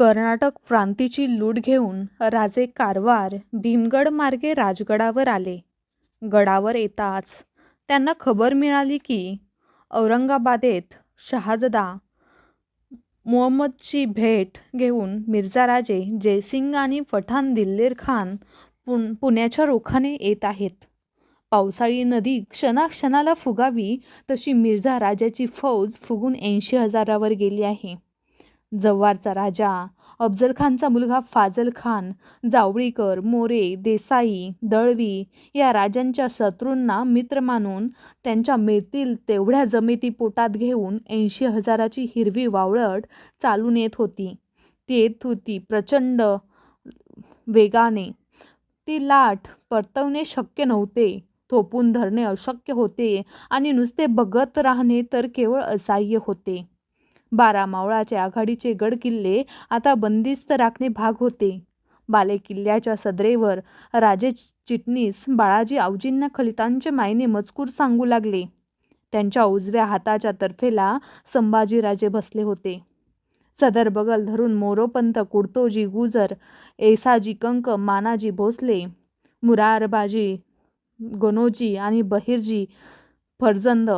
कर्नाटक प्रांतीची लूट घेऊन राजे कारवार भीमगड मार्गे राजगडावर आले. गडावर येताच त्यांना खबर मिळाली की औरंगाबादेत शहाजदा मोहम्मदची भेट घेऊन मिर्झा राजे जयसिंग आणि पठाण दिल्लेर खान पुण्याच्या रोखाने येत आहेत. पावसाळी नदी क्षणाक्षणाला फुगावी तशी मिर्झा राजाची फौज फुगून ऐंशी हजारावर गेली आहे. जव्हारचा राजा, अफजल खानचा मुलगा फाजल खान, जावळीकर, मोरे, देसाई, दळवी या राजांच्या शत्रूंना मित्र मानून त्यांच्या मिळतील तेवढ्या जमेती पोटात घेऊन ऐंशी हजाराची हिरवी वावळट चालून येत होती. ती येत होती प्रचंड वेगाने. ती लाट परतवणे शक्य नव्हते, थोपून धरणे अशक्य होते आणि नुसते बघत राहणे तर केवळ असह्य होते. बारा मावळाचे आघाडीचे गडकिल्ले आता बंदिस्त राखणे भाग होते. बालेकिल्ल्याच्या सदरेवर राजे चिटणीस बाळाजी औजींना खलितांचे मायने मजकूर सांगू लागले. त्यांच्या उजव्या हाताच्या तर्फेला संभाजीराजे बसले होते. सदर बगल धरून मोरोपंत, कुडतोजी गुजर, एसाजी कंक, मानाजी भोसले, मुरारबाजी गणोजी आणि बहिर्जी फर्जंद,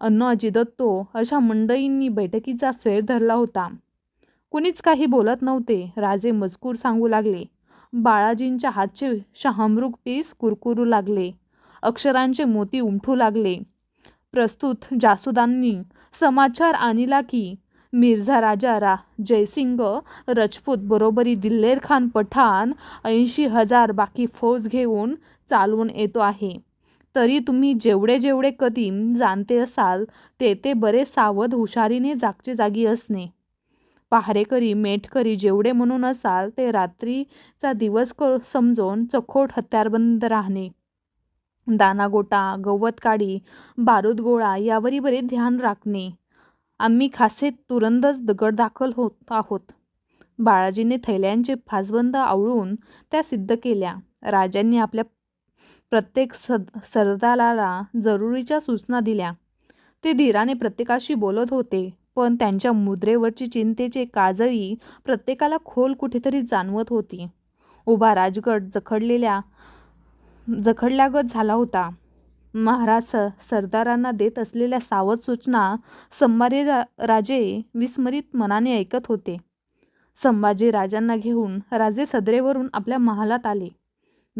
अण्णाजी दत्तो अशा मंडळींनी बैठकीचा फेर धरला होता. कुणीच काही बोलत नव्हते. राजे मजकूर सांगू लागले. बाळाजींच्या हातचे शहामृग पीस कुरकुरू लागले. अक्षरांचे मोती उमठू लागले. प्रस्तुत जासुदांनी समाचार आणला की मिर्झा राजा रा जयसिंग रजपूत बरोबरी दिल्लेर खान पठाण ऐंशी हजार बाकी फौज घेऊन चालवून येतो आहे. तरी तुम्ही जेवढे जेवढे कदीम जाणते असाल ते ते बरे सावध हुशारीने जागचे जागी असणे. पहारेकरी मेटकरी जेवढे म्हणून असाल ते रात्रीचा दिवस क समजून चखोट हत्यारबंद राहणे. दानागोटा गवत काढी बारूद गोळा यावरी बरे ध्यान राखणे. आम्ही खासे तुरंतच दगड दाखल होत आहोत. बाळाजीने थैल्यांचे फासबंद आवळून त्या सिद्ध केल्या. राजांनी आपल्या प्रत्येक सद सरदाराला जरुरीच्या सूचना दिल्या. ते धीराने प्रत्येकाशी बोलत होते, पण त्यांच्या मुद्रेवरची चिंतेचे काजळी प्रत्येकाला खोल कुठेतरी जाणवत होती. उभा राजगड जखडल्यागत झाला होता. महाराज सरदारांना देत असलेल्या सावध सूचना संभाजी राजे विस्मरित मनाने ऐकत होते. संभाजी राजांना घेऊन राजे सदरेवरून आपल्या महालात आले.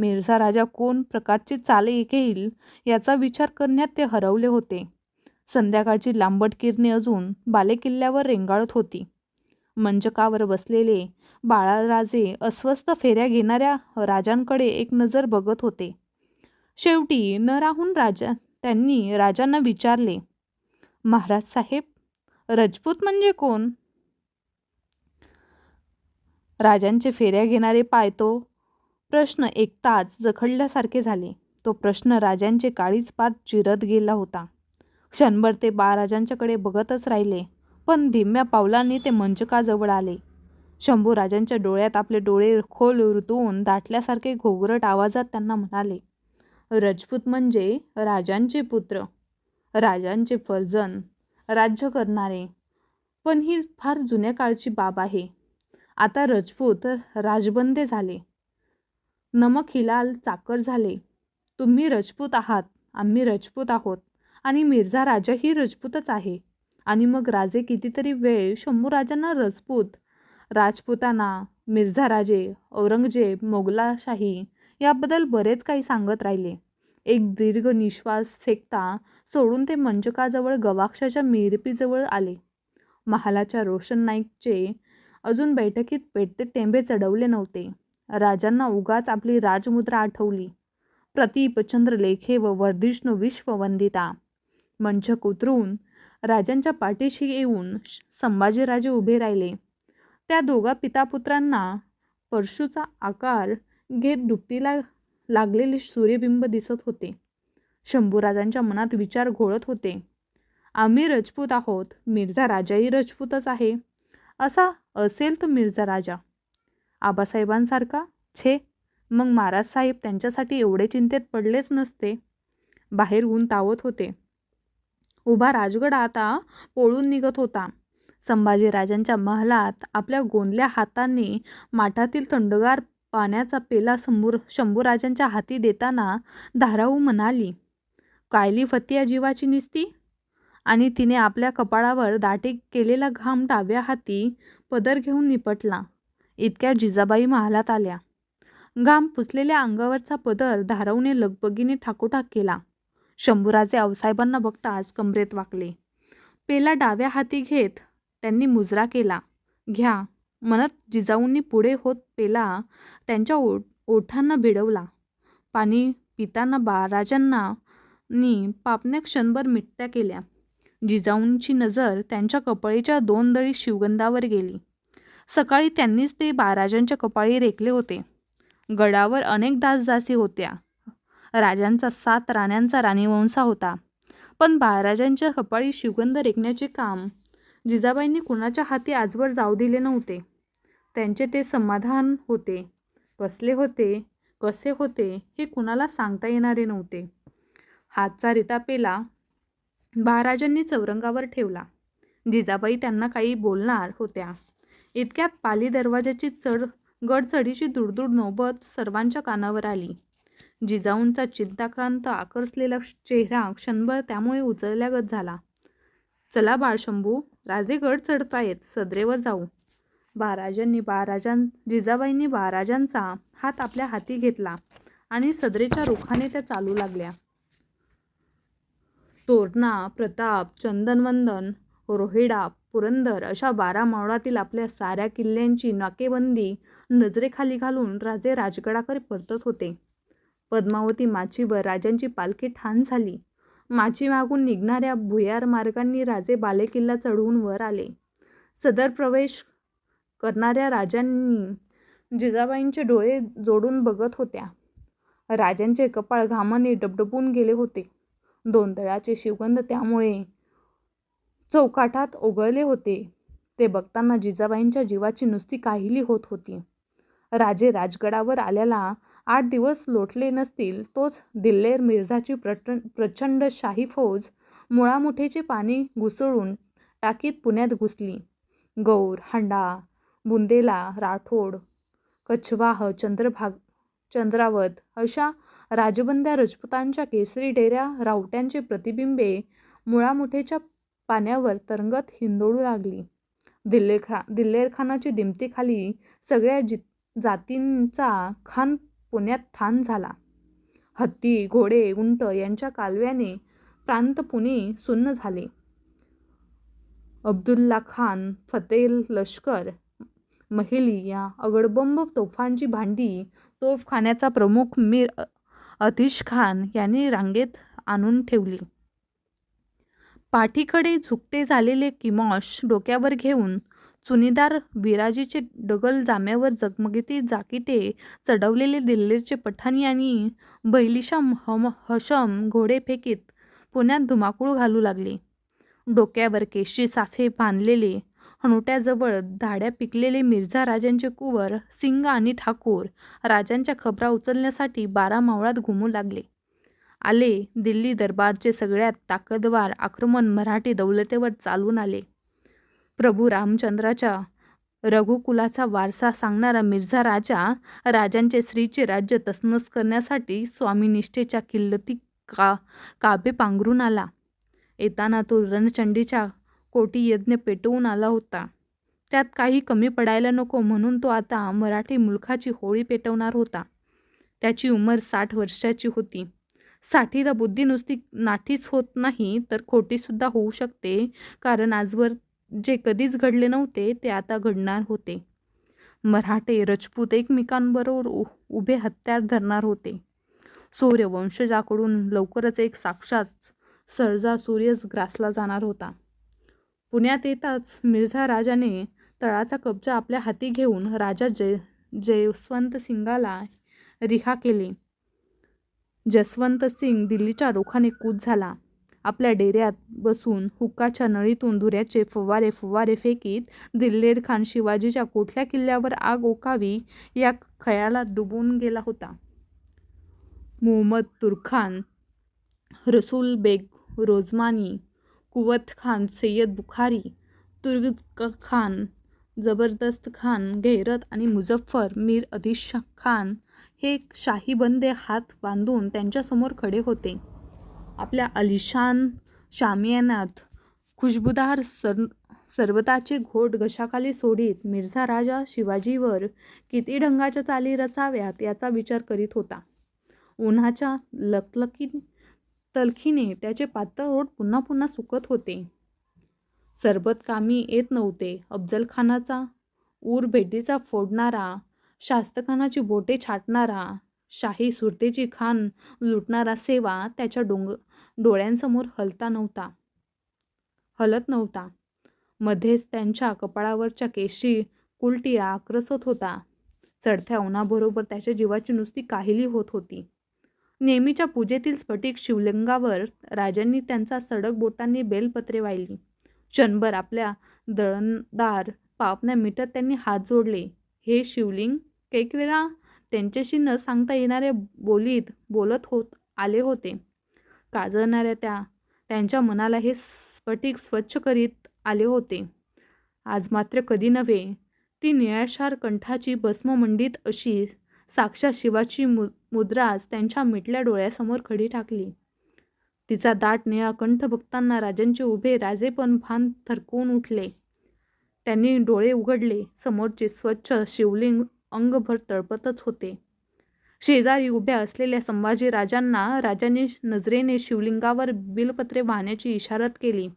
मिर्झा राजा कोण प्रकारची चाले घेईल याचा विचार करण्यात ते हरवले होते. संध्याकाळची लांबट किरणे अजून बालेकिल्ल्यावर रेंगाळत होती. मंचकावर बसलेले बाळाराजे अस्वस्थ फेऱ्या घेणाऱ्या राजांकडे एक नजर बघत होते. शेवटी न राहून राजा त्यांनी राजांना विचारले, महाराज साहेब, रजपूत म्हणजे कोण? राजांचे फेऱ्या घेणारे पाय तो प्रश्न एकताच जखडल्यासारखे झाले. तो प्रश्न राजांचे काळीच पार चिरत गेला होता. क्षणभर ते बाळराजांच्याकडे बघतच राहिले. पण धिम्या पावलांनी ते मंचकाजवळ आले. शंभू राजांच्या डोळ्यात आपले डोळे खोल रुतवून दाटल्यासारखे घोगरट आवाजात त्यांना म्हणाले, रजपूत म्हणजे राजांचे पुत्र, राजांचे फर्जन राज्य करणारे. पण ही फार जुन्या काळची बाब आहे. आता रजपूत राजबंदे झाले. नमक हिलाल चाकर झाले. तुम्ही रजपूत आहात, आम्ही रजपूत आहोत आणि मिर्झा राजा ही रजपूतच आहे. आणि मग राजे कितीतरी वेळ शंभूराजांना रजपूत, राजपूताना, मिर्झाराजे, औरंगजेब, मोगलाशाही याबद्दल बरेच काही सांगत राहिले. एक दीर्घ नि:श्वास फेकता सोडून ते मंचकाजवळ गवाक्षाच्या मिरपीजवळ आले. महालाच्या रोशन नाईकचे अजून बैठकीत पेटते टेंबे चढवले नव्हते. राजांना उगाच आपली राजमुद्रा आठवली. प्रतीप, चंद्रलेखे व वर्धिष्णू विश्ववंदिता. मंचक उतरून राजांच्या पाठीशी येऊन संभाजीराजे उभे राहिले. त्या दोघा पितापुत्रांना परशूचा आकार घेत दुपटीला लागलेले सूर्यबिंब दिसत होते. शंभूराजांच्या मनात विचार घोळत होते. आम्ही रजपूत आहोत, मिर्झा राजाही रजपूतच आहे. असा असेल तो मिर्झा राजा आबासाहेबांसारखा? छे, मग महाराज साहेब त्यांच्यासाठी एवढे चिंतेत पडलेच नसते. बाहेर ऊन तावत होते. उभा राजगड आता पोळून निघत होता. संभाजीराजांच्या महालात आपल्या गोंदल्या हाताने माठातील थंडगार पाण्याचा पेला शंभूर शंभूराजांच्या हाती देताना धाराऊ म्हणाली कायली फतिया जीवाची निसती आणि तिने आपल्या कपाळावर दाटे केलेला घाम डाव्या हाती पदर घेऊन निपटला इतक्या जिजाबाई महालात आल्या. घाम पुसलेल्या अंगावरचा पदर धाराऊने लगबगीने ठाकोठाक केला. शंभूराजे अवसाहेबांना बघताच कमरेत वाकले. पेला डाव्या हाती घेत त्यांनी मुजरा केला. घ्या म्हणत जिजाऊंनी पुढे होत पेला त्यांच्या ओ ओठांना भिडवला. पाणी पिताना बाराजांना नी पापण्या क्षणभर मिट्ट्या केल्या. जिजाऊंची नजर त्यांच्या कपळीच्या दोन दळी शिवगंधावर गेली. सकाळी त्यांनीच ते बाराजांच्या कपाळी रेखले होते. गडावर अनेक दासदासी होत्या. राजांचा सात राण्यांचा राणीवंसा होता. पण बाराजांच्या कपाळी शिवगंध रेखण्याचे काम जिजाबाईंनी कुणाच्या हाती आजवर जाऊ दिले नव्हते. त्यांचे ते समाधान होते. कसले होते? कसे होते? हे कुणाला सांगता येणारे नव्हते. हातचा रितापेला महाराजांनी चौरंगावर ठेवला. जिजाबाई त्यांना काही बोलणार होत्या. इतक्यात पाली दरवाजाची चढ गडचढीची दुडदूड नौबत सर्वांच्या कानावर आली. जिजाऊंचा चिंताक्रांत आकर्षलेला चेहरा क्षणभर त्यामुळे उचलल्यागत झाला. चला बाळशंभू राजे गड चढतायत सदरेवर जाऊ. महाराजांनी महाराजां जिजाबाईंनी महाराजांचा हात आपल्या हाती घेतला आणि सदरेच्या रुखाने त्या चालू लागल्या. तोरणा प्रताप चंदनवंदन रोहिडा पुरंदर अशा बारा मावळातील आपल्या साऱ्या किल्ल्यांची नाकेबंदी नजरेखाली घालून राजे राजगडाकडे परतत होते. पद्मावती माचीवर राजांची पालखी ठाण झाली. माची मागून निघणाऱ्या भुयार मार्गांनी राजे बालेकिल्ला चढवून वर आले. सदर प्रवेश करणाऱ्या राजांनी जिजाबाईंचे डोळे जोडून बघत होत्या. राजांचे कपाळ घामाने डबडबून गेले होते. दोन दळाचे शिवगंध त्यामुळे चौकाटात ओघळले होते. ते बघताना जिजाबाईंच्या जीवाची नुसती काहिली होत होती. राजे राजगडावर आल्याला आठ दिवस लोटले नसतील तोच दिल्लेर मिर्झाची प्रट प्रचंड शाही फौज मुळामुठेचे पाणी घुसळून टाकीत पुण्यात घुसली. गौर हांडा बुंदेला राठोड कछवाह चंद्रभाग चंद्रावत अशा राजबंद्या राजपुतांच्या केसरी डेऱ्या रावट्यांचे प्रतिबिंबे मुळामुठेच्या पाण्यावर तरंगत हिंदोळू लागली. दिल्लेखा दिल्लेरखानाची दिमतीखाली सगळ्या जि जातींचा खान पुण्यात ठाण झाला. हत्ती घोडे उंट यांच्या कालव्याने प्रांत पुणे सुन्न झाले. अब्दुल्ला खान फतेल लष्कर महिली या अगडबंब तोफांची भांडी तोफखान्याचा प्रमुख मीर अतिश खान यांनी रांगेत आणून ठेवली. पाठीकडे झुकते झालेले किमॉश डोक्यावर घेऊन चुनीदार विराजीचे डगल जाम्यावर जगमगीती जाकिटे चढवलेले दिल्लीचे पठाणी आणि बैलिशम हम हशम घोडे फेकीत पुण्यात धुमाकूळ घालू लागले. डोक्यावर केशी साफे बांधलेले हनुट्याजवळ धाड्या पिकलेले मिर्झा राजांचे कुवर सिंग आणि ठाकूर राजांच्या खबरा उचलण्यासाठी बारा मावळात घुमू लागले. आले. दिल्ली दरबारचे सगळ्यात ताकदवार आक्रमण मराठी दौलतेवर चालून आले. प्रभू रामचंद्राच्या रघुकुलाचा वारसा सांगणारा मिर्झा राजा राजांचे स्त्रीचे राज्य तसनस करण्यासाठी स्वामीनिष्ठेच्या किल्लती का काबे पांघरून आला. येताना तो रणचंडीच्या कोटी यज्ञ पेटवून आला होता. त्यात काही कमी पडायला नको म्हणून तो आता मराठी मुलखाची होळी पेटवणार होता. त्याची उमर साठ वर्षाची होती. साठीला बुद्धी नुसती नाठीच होत नाही तर खोटीसुद्धा होऊ शकते. कारण आजवर जे कधीच घडले नव्हते ते आता घडणार होते. मराठे रजपूत एकमेकांबरोबर उ उभे हत्यार धरणार होते. सूर्यवंशजाकडून लवकरच एक साक्षात सरजा सूर्यच ग्रासला जाणार होता. पुण्यात येताच मिर्झा राजाने तळाचा कब्जा आपल्या हाती घेऊन राजा जय जयवंत सिंगाला रिहा केले. जसवंत सिंग दिल्लीच्या रोखाने कूद झाला. आपल्या डेऱ्यात बसून हुक्काच्या नळीतून धुऱ्याचे फवारे फुवारे फेकीत दिल्लेर खान शिवाजीच्या कुठल्या किल्ल्यावर आग ओकावी या खयाला डुबून गेला होता. मोहम्मद तुरखान रसूल बेग रोजमानी कुवत खान सय्यद बुखारी तुर्क खान जबरदस्त खान गैरत आणि मुझफ्फर मीर अदिश खान हे शाही बंदे हात बांधून त्यांच्यासमोर खडे होते. आपल्या अलिशान शामियानात खुशबुदार सर सरबताचे घोट घशाखाली सोडीत मिर्झा राजा शिवाजीवर किती ढंगाच्या चाली रचाव्यात याचा विचार करीत होता. उन्हाच्या लकलकी तलखीने त्याचे पातळ ओठ पुन्हा पुन्हा सुकत होते. सरबत कामी येत नव्हते. अफजलखानाचा ऊर भेटीचा फोडणारा शास्तखानाची बोटे छाटणारा शाही सुरतेची खान लुटणारा सेवा त्याच्या डोंग डोळ्यांसमोर हलता नव्हता. हलत नव्हता. मध्येच त्यांच्या कपाळावरच्या केशी कुलटिया आक्रसत होता. चढत्या उन्हाबरोबर त्याच्या जीवाची नुसती काहिली होत होती. नेहमीच्या पूजेतील स्फटिक शिवलिंगावर राजांनी त्यांचा सडक बोटांनी बेलपत्रे वाहिली. क्षणभर आपल्या दळणदार पापण्या मिटत त्यांनी हात जोडले. हे शिवलिंग कैक वेळा त्यांच्याशी न सांगता येणाऱ्या बोलीत बोलत होत आले होते. काजळणाऱ्या त्या त्यांच्या मनाला हे स्फटिक स्वच्छ करीत आले होते. आज मात्र कधी नव्हे ती निळाशार कंठाची भस्ममंडित अशी साक्षात शिवाची मु मुद्राच त्यांच्या मिटल्या डोळ्यासमोर खडी टाकली. तिचा दाट निळा कंठ बघताना राजांचे उभे राजे पण भान थरकवून उठले. त्यांनी डोळे उघडले. समोरचे स्वच्छ शिवलिंग अंगभर तळपतच होते. शेजारी उभ्या असलेल्या संभाजी राजांना राजांनी नजरेने शिवलिंगावर बिलपत्रे वाहण्याची इशारत केली.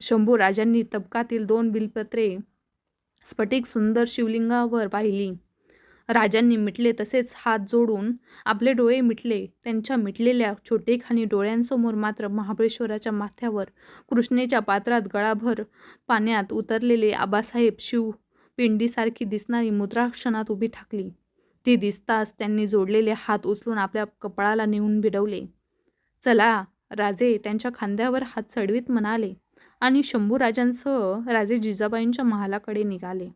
शंभू राजांनी तबकातील दोन बिलपत्रे स्फटिक सुंदर शिवलिंगावर पाहिली. राजांनी मिटले तसेच हात जोडून आपले डोळे मिटले. त्यांच्या मिटलेल्या छोटेखानी डोळ्यांसमोर मात्र महाबळेश्वराच्या माथ्यावर कृष्णेच्या पात्रात गळाभर पाण्यात उतरलेले आबासाहेब शिव पिंडीसारखी दिसणारी मुद्रा क्षणात उभी ठाकली. ती दिसताच त्यांनी जोडलेले हात उचलून आपल्या कपाळाला नेऊन भिडवले. चला राजे त्यांच्या खांद्यावर हात चढवीत म्हणाले आणि शंभू राजांसह राजे जिजाबाईंच्या महालाकडे निघाले.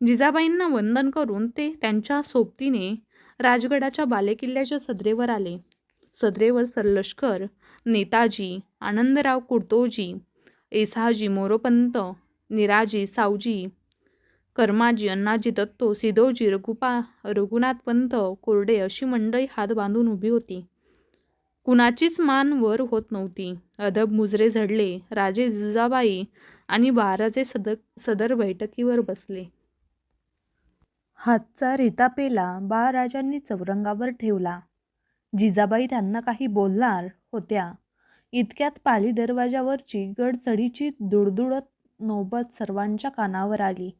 जिजाबाईंना वंदन करून ते त्यांच्या सोबतीने राजगडाच्या बालेकिल्ल्याच्या सदरेवर आले. सदरेवर सरलष्कर नेताजी आनंदराव कुर्तोजी एसाजी मोरोपंत निराजी सावजी कर्माजी अण्णाजी दत्तो सिदोजी रघुपा रघुनाथपंत कोरडे अशी मंडळी हात बांधून उभी होती. कुणाचीच मान वर होत नव्हती. अदब मुजरे झडले. राजे जिजाबाई आणि बाराचे सद सदर बैठकीवर बसले. हातचा रितापेला बाळराजांनी चौरंगावर ठेवला. जिजाबाई त्यांना काही बोलणार होत्या. इतक्यात पाली दरवाजावरची गडचढीची दुडदुडत नौबत सर्वांच्या कानावर आली.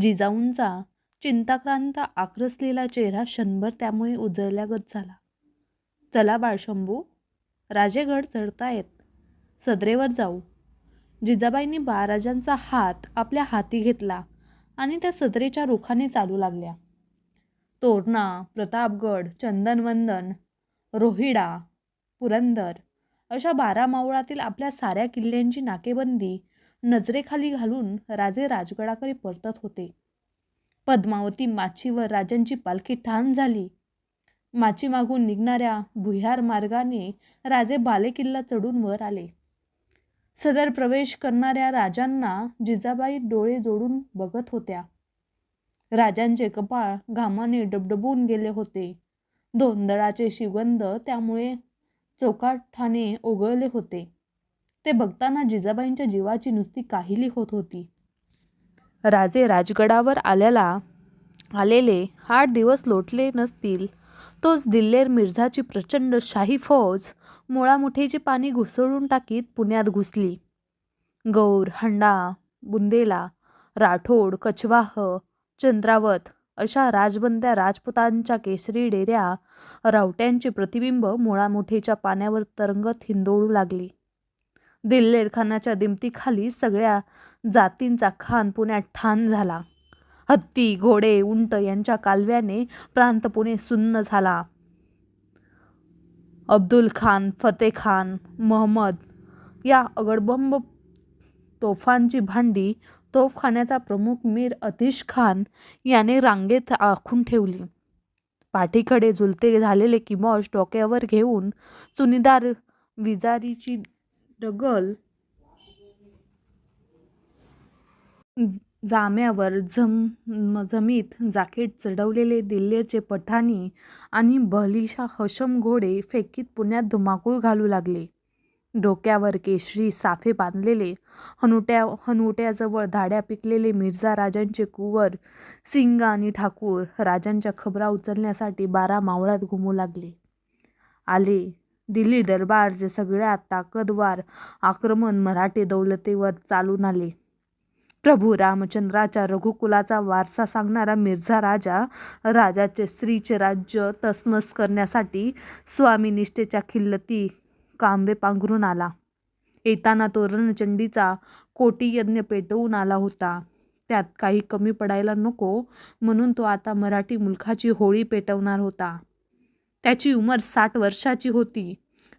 जिजाऊंचा चिंताक्रांत आक्रसलेला चेहरा क्षणभर त्यामुळे उजळल्यागत झाला. चला बाळशंभू राजेगड चढतायत. सदरेवर जाऊ. जिजाबाईंनी बाळराजांचा हात आपल्या हाती घेतला. आणि त्या सदरेच्या रुखाने चालू लागल्या. तोरणा प्रतापगड चंदनवंदन रोहिडा पुरंदर अशा बारा मावळातील आपल्या साऱ्या किल्ल्यांची नाकेबंदी नजरेखाली घालून राजे राजगडाकडे परतत होते. पद्मावती माचीवर राजांची पालखी ठाण झाली. माची मागून निघणाऱ्या भुयार मार्गाने राजे बालेकिल्ला चढून वर आले. सदर प्रवेश करणाऱ्या राजांना जिजाबाई डोळे जोडून बघत होत्या. राजांचे कपाळ घामाने डबडबून गेले होते. धोंदळाचे शिवगंध त्यामुळे चौकाठाने ओघळले होते. ते बघताना जिजाबाईंच्या जीवाची नुसती काहिली होत होती. राजे राजगडावर आल्याला आलेले आठ दिवस लोटले नसतील तोच दिल्लेर मिर्झाची प्रचंड शाही फौज मुळामुठीची पाणी घुसळून टाकीत पुण्यात घुसली. गौर हंडा बुंदेला राठोड कछवाह चंद्रावत अशा राजबंद्या राजपुतांच्या केसरी डेऱ्या रावट्यांची प्रतिबिंब मुळामुठीच्या पाण्यावर तरंगत हिंदोळू लागली. दिल्लेर खानाच्या दिमतीखाली सगळ्या जातींचा खान पुण्यात ठाण झाला. हत्ती घोडे उंट यांच्या कालव्याने प्रांत पुणे सुन्न झाला. अब्दुल खान फते खान महम्मद या अगडबंब तोफांची भांडी तोफखान्याचा प्रमुख मीर अतिश खान याने रांगेत आखून ठेवली. पाठीकडे झुलते झालेले किमॉश डोक्यावर घेऊन चुनीदार विजारीची डगल जाम्यावर जम जमीत जाकीट चढवलेले दिल्लीचे पठाणी आणि बहलीशा हशम घोडे फेकीत पुण्यात धुमाकूळ घालू लागले. डोक्यावर केशरी साफे बांधलेले हनुट्या हनुट्याजवळ धाड्या पिकलेले मिर्झा राजांचे कुंवर सिंग आणि ठाकूर राजांच्या खबरा उचलण्यासाठी बारा मावळात घुमू लागले. आले. दिल्ली दरबारचे सगळ्यात ताकदवार आक्रमण मराठी दौलतीवर चालून आले. प्रभू रामचंद्राच्या रघुकुलाचा वारसा सांगणारा मिर्झा राजा राजाचे स्त्रीचे राज्य तसनस करण्यासाठी स्वामी निष्ठेच्या खिल्लती कांबे पांघरून आला. येताना तो रणचंडीचा कोटीयज्ञ पेटवून आला होता. त्यात काही कमी पडायला नको म्हणून तो आता मराठी मुलखाची होळी पेटवणार होता. त्याची उमर साठ वर्षाची होती.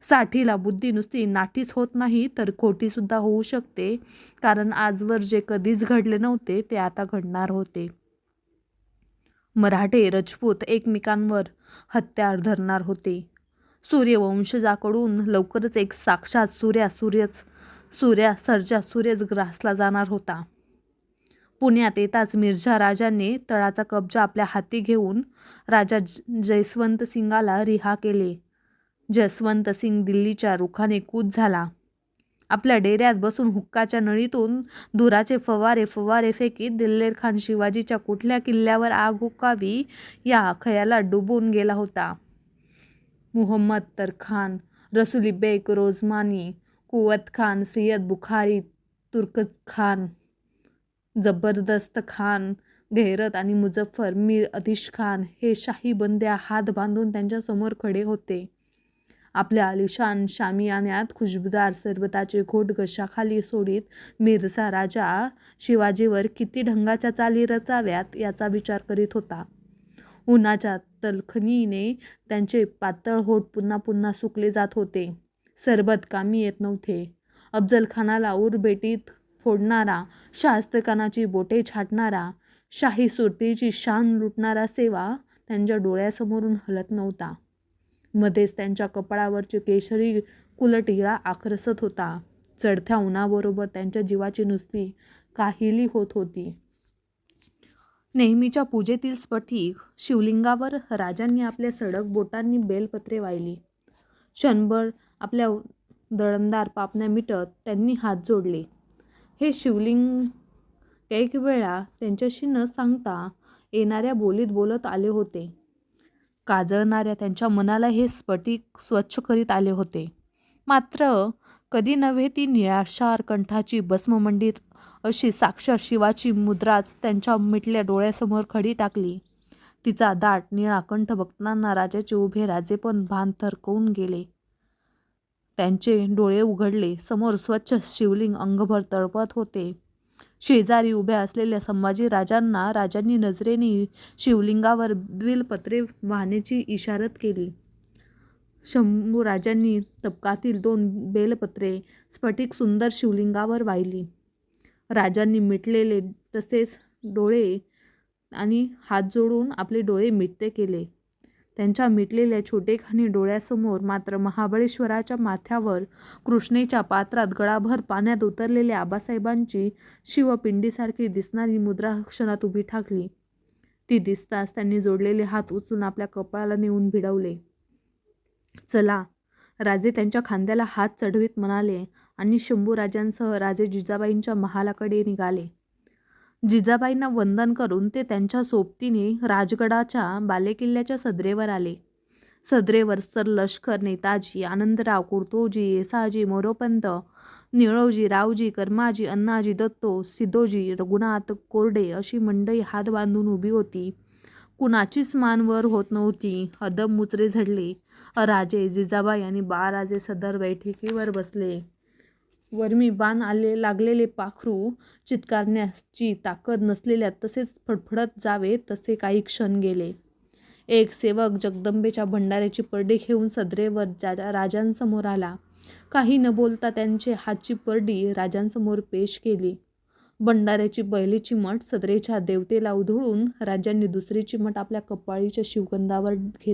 साठीला बुद्धी नुसती नाठीच होत नाही तर खोटीसुद्धा होऊ शकते. कारण आजवर जे कधीच घडले नव्हते ते आता घडणार होते. मराठे रजपूत एकमेकांवर हत्यार धरणार होते. सूर्यवंशजाकडून लवकरच एक साक्षात सूर्या सूर्यच सूर्या सर्जा सूर्यच ग्रासला जाणार होता. पुण्यात येताच मिर्झा राजाने तळाचा कब्जा आपल्या हाती घेऊन राजा ज- सिंगाला रिहा केले. जसवंत सिंग दिल्लीच्या रुखाने कूद झाला. आपल्या डेऱ्यात बसून हुक्काच्या नळीतून धुराचे फवारे फवारे फेकीत दिल्लेर खान शिवाजीच्या कुठल्या किल्ल्यावर आग हुकावी या खयाला डुबून गेला होता. मुहम्मद तरखान रसुली बेग रोजमानी कुवत खान सय्यद बुखारी तुर्कत खान जबरदस्त खान गैरत आणि मुझफ्फर मीर अदिश खान हे शाही बंद्या हात बांधून त्यांच्यासमोर खडे होते. आपल्या आलिशान शामियान्यात खुशबूदार सरबताचे घोट घशाखाली सोडीत मिर्झा राजा शिवाजीवर किती ढंगाच्या चाली रचाव्यात याचा विचार करीत होता. उन्हाच्या तलखनीने त्यांचे पातळ होठ पुन्हा पुन्हा सुकले जात होते. सरबत कामी येत नव्हते. अफजलखानाला उरबेटीत फोडणारा शास्त्रकानाची बोटे छाटणारा शाही सुरतीची शान लुटणारा सेवा त्यांच्या डोळ्यासमोरून हलत नव्हता. मध्येच त्यांच्या कपाळावरची केशरी कुलटिळा आक्रसत होता. चढत्या उन्हाबरोबर त्यांच्या जीवाची नुसती काहिली होत होती. नेहमीच्या पूजेतील स्फटिक शिवलिंगावर राजांनी आपल्या सडक बोटांनी बेलपत्रे वाहिली. क्षणभर आपल्या दळमदार पापण्या मिटत त्यांनी हात जोडले. हे शिवलिंग एक वेळा त्यांच्याशी न सांगता येणाऱ्या बोलीत बोलत आले होते. काजळणाऱ्या त्यांच्या मनाला हे स्फटिक स्वच्छ करीत आले होते. मात्र कधी नव्हे ती निराशार कंठाची भस्ममंडित अशी साक्षर शिवाची मुद्राच त्यांच्या मिटल्या डोळ्यासमोर खडी टाकली. तिचा दाट निळा कंठ बघताना राजाचे उभे राजेपण भान थरकवून गेले. त्यांचे डोळे उघडले. समोर स्वच्छ शिवलिंग अंगभर तळपत होते. शेजारी उभ्या असलेल्या संभाजी राजांना राजांनी नजरेने शिवलिंगावर द्विलपत्रे वाहण्याची इशारत केली. शंभू राजांनी तबकातील दोन बेलपत्रे स्फटिक सुंदर शिवलिंगावर वाहिली. राजांनी मिटलेले तसेच डोळे आणि हात जोडून आपले डोळे मिटते केले. त्यांच्या मिटलेल्या छोटेखानी डोळ्यासमोर मात्र महाबळेश्वराच्या माथ्यावर कृष्णेच्या पात्रात गळाभर पाण्यात उतरलेल्या आबासाहेबांची शिवपिंडीसारखी दिसणारी मुद्रा क्षणात उभी ठाकली. ती दिसताच त्यांनी जोडलेले हात उचलून आपल्या कपाळाला नेऊन भिडवले. चला राजे त्यांच्या खांद्याला हात चढवीत म्हणाले आणि शंभूराजांसह राजे जिजाबाईंच्या महालाकडे निघाले. जिजाबाईंना वंदन करून ते त्यांच्या सोबतीने राजगडाच्या बालेकिल्ल्याच्या सदरेवर आले. सदरेवर सर लष्कर नेताजी आनंदराव कुर्तोजी येसाजी मोरोपंत निळोजी रावजी कर्माजी अण्णाजी दत्तो सिद्धोजी रघुनाथ कोरडे अशी मंडई हात बांधून उभी होती. कुणाचीच मान वर होत नव्हती. अदब मुचरे झडले. राजे जिजाबाई आणि बाराजे सदर बैठकीवर बसले. वर्मी बाण आले लागलेले पाखरू चित्कारण्याची ताकद नसलेल्या तसेच फडफडत जावे तसे काही क्षण गेले. एक सेवक जगदंबेच्या भंडाऱ्याची परडी घेऊन सदरेवर जा राजांसमोर आला. काही न बोलता त्यांचे हातची परडी राजांसमोर पेश केली. भंडाऱ्याची पहिली चिमट सदरेच्या देवतेला उधळून राजांनी दुसरी चिमट आपल्या कपाळीच्या शिवगंधावर घेतली.